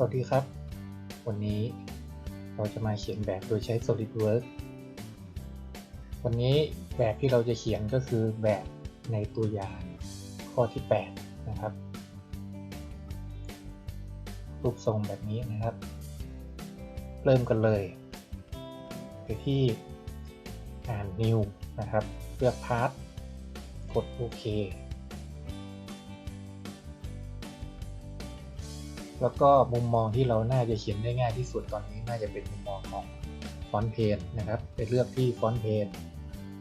สวัสดีครับ วันนี้เราจะมาเขียนแบบโดยใช้ SolidWorks วันนี้แบบที่เราจะเขียนก็คือแบบในตัวอย่างข้อที่ 8 นะครับ รูปทรงแบบนี้นะครับ เริ่มกันเลย ไปที่อ่าน New นะครับ เลือก Part กดโอเค แล้วก็มุมมองที่เราน่าจะเขียนได้ง่ายที่สุดตอนนี้น่าจะเป็นมุมมองของฟอนต์เพนนะครับไปเลือกที่ฟอนต์เพน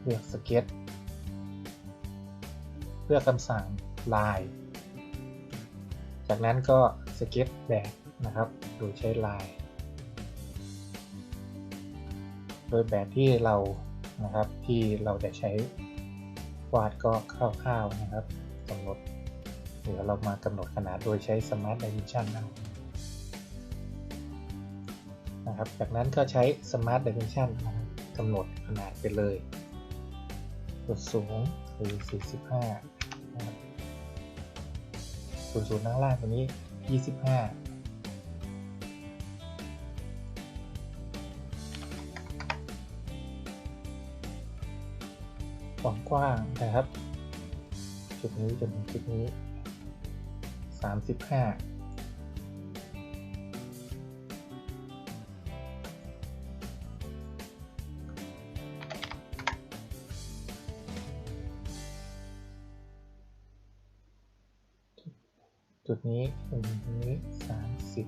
เลือกสเก็ตเลือกคำสั่งลาย จากนั้นก็สเก็ตแบบนะครับโดยใช้ลาย โดยแบบที่เรานะครับที่เราจะใช้วาดก็คร่าวๆนะครับกำหนด เดี๋ยวเรามากำหนดขนาดโดยใช้ Smart Dimension เอานะครับ จากนั้นก็ใช้ Smart Dimension นะกำหนดขนาดไปเลยส่วนสูงคือ 45ส่วนสูงข้างล่างตัวนี้ 25ความกว้างนะครับ จุดนี้จนถึงจุดนี้ สามสิบห้าจุดนี้ตรงนี้สามสิบ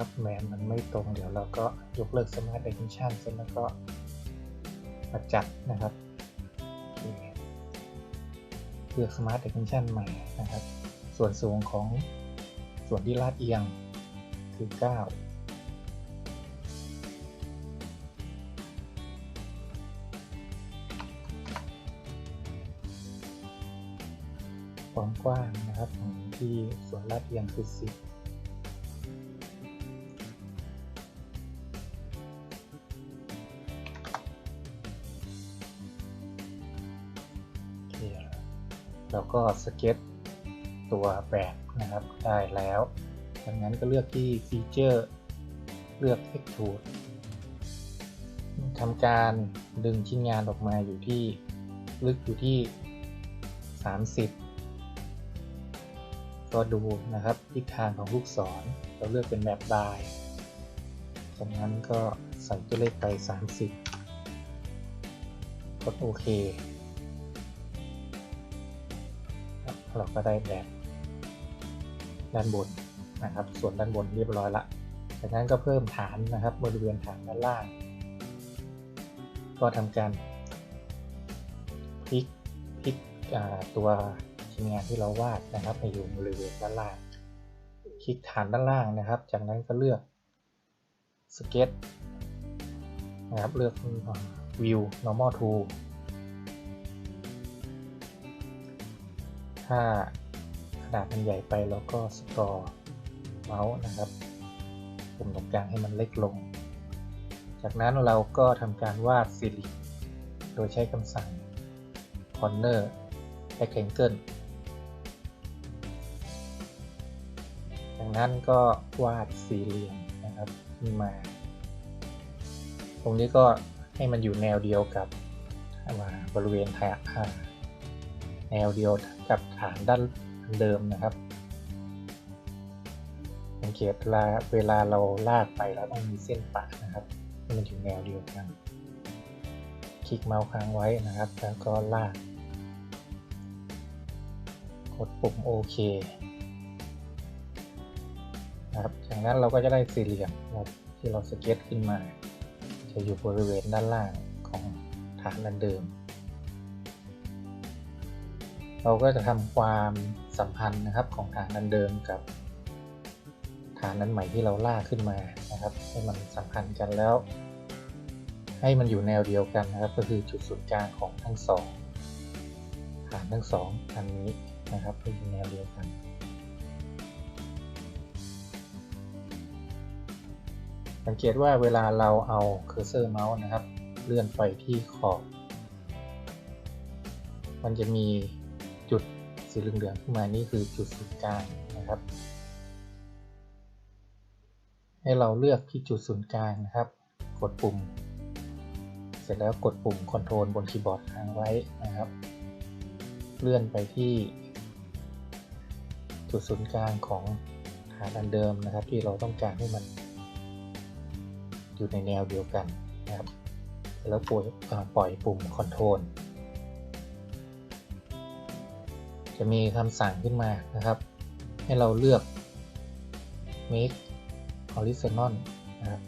นะครับแมนมันไม่ตรงเดี๋ยวเราก็ยกเลิก Smart Dimension เสร็จแล้วก็มาจัดนะครับเลือก Smart Dimension ใหม่นะครับ ส่วนสูงของส่วนที่ลาดเอียงคือ 9ความกว้างนะครับของที่ส่วนลาดเอียงคือ10 แล้วก็สเก็ตตัวแบบนะครับได้แล้วดังนั้นก็เลือกที่ฟีเจอร์เลือก Extrude ทำการดึงชิ้นงานออกมาอยู่ที่ลึกอยู่ที่ 30 ก็ดูนะครับทิศทางของลูกศรเราเลือกเป็นแบบลายจากนั้นก็ใส่ตัวเลขไป 30 กดโอเค เราก็ได้แบบด้านบนนะครับ ส่วนด้านบนเรียบร้อยละจากนั้นก็เพิ่มฐานนะครับบริเวณฐานด้านล่าง ก็ทำการพลิกพลิกตัวชิ้นงานที่เราวาดนะครับไปอยู่บริเวณด้านล่าง คลิกฐานด้านล่างนะครับ จากนั้นก็เลือกสเก็ตนะครับเลือก view normal to ถ้าขนาดมันใหญ่ไปเราก็สกอร์เมาส์นะครับปุ่มตรงกลางให้มันเล็กลง จากนั้นเราก็ทำการวาดซีรีโดยใช้คำสั่ง corner rectangle จากนั้นก็วาดสี่เหลี่ยมนะครับขึ้นมา ตรงนี้ก็ให้มันอยู่แนวเดียวกับบริเวณฐาน แนวเดียวกับฐานด้านเดิมนะครับสังเกตเวลาเวลาเราลากไปเราต้องมีเส้นปะนะครับให้มันถึงแนวเดียวกัน คลิกเมาส์ค้างไว้นะครับ แล้วก็ลาก กดปุ่มโอเคนะครับจากนั้นเราก็จะได้สี่เหลี่ยมที่เราสเก็ตขึ้นมา จะอยู่บริเวณด้านล่างของฐานดันเดิม เราก็จะทำความสัมพันธ์นะครับของฐานดันเดิมกับ ฐานนั้นใหม่ที่เราลากขึ้นมานะครับ ให้มันสัมพันธ์กันแล้ว ให้มันอยู่แนวเดียวกันนะครับ ก็คือจุดศูนย์กลางของทั้งสองฐานทั้งสองอันนี้นะครับให้อยู่แนวเดียวกันสังเกตว่าเวลาเราเอาเคอร์เซอร์เมาส์นะครับ เลื่อนไปที่ขอบ มันจะมี จุดสีเหลืองๆขึ้นมานี่คือจุดศูนย์กลางนะครับ ให้เราเลือกที่จุดศูนย์กลางนะครับ กดปุ่ม เสร็จแล้วกดปุ่มคอนโทรลบนคีย์บอร์ดค้างไว้นะครับ เลื่อนไปที่จุดศูนย์กลางของฐานอันเดิมนะครับ ที่เราต้องการให้มัน อยู่ในแนวเดียวกันนะครับ แล้วปล่อยปล่อยปุ่มคอนโทรล จะมีคำสั่งขึ้นมานะครับ ให้เราเลือก make horizontal นะครับ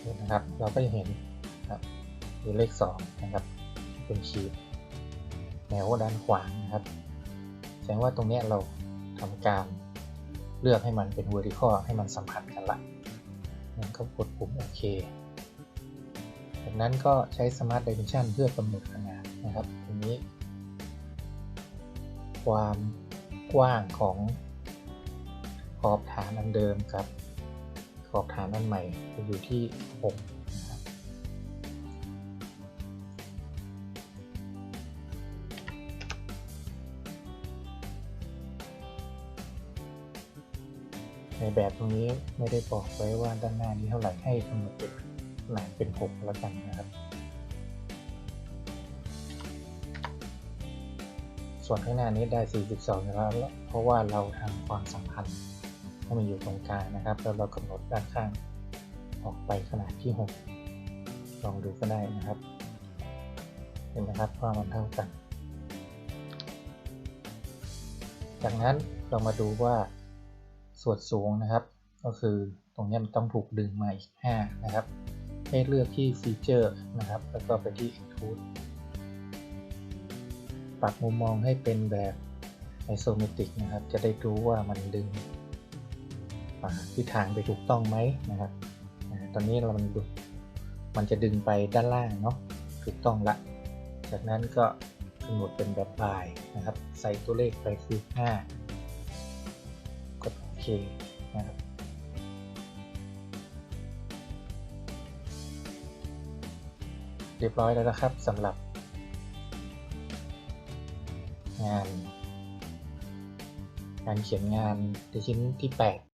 เห็นนะครับ เราก็จะเห็นครับมีเลข 2 นะครับเป็นขีดแนวด้านขวางนะครับ แสดงว่าตรงนี้เราทำการเลือกให้มันเป็น vertical ให้มันสัมพันธ์กันละงั้นก็กดปุ่มโอเคจากนั้นก็ใช้ Smart Dimension เพื่อกำหนดขนาดนะครับตรงนี้ ความกว้างของขอบฐานอันเดิมกับขอบฐานอันใหม่จะอยู่ที่ 6 นะครับ ในแบบตรงนี้ไม่ได้บอกไว้ว่าด้านหน้านี้เท่าไหร่ให้กำหนดเป็นขนาดเป็น 6 แล้วกันนะครับ ส่วนข้างหน้านี้ได้ 42นะครับเพราะว่าเราทำความสัมพันธ์ให้มันอยู่ตรงกลางนะครับ แล้วเรากำหนดด้านข้างออกไปขนาดที่ 6 ลองดูก็ได้นะครับ เห็นไหมครับว่ามันเท่ากัน จากนั้นเรามาดูว่าส่วนสูงนะครับ ก็คือตรงนี้มันต้องถูกดึงมาอีก 5 นะครับ ให้เลือกที่ฟีเจอร์นะครับ แล้วก็ไปที่ Include ปรับมุมมองให้เป็นแบบไอโซเมตริกนะครับ จะได้รู้ว่ามันดึงทิศทางไปถูกต้องไหมนะครับ ตอนนี้เรามันดูมันจะดึงไปด้านล่างเนาะถูกต้องละ จากนั้นก็กำหนดเป็นแบบบายนะครับ ใส่ตัวเลขไปคือ 5 กดโอเคนะครับเรียบร้อยแล้วนะครับสำหรับ งาน การเขียนงานในชิ้นที่ 8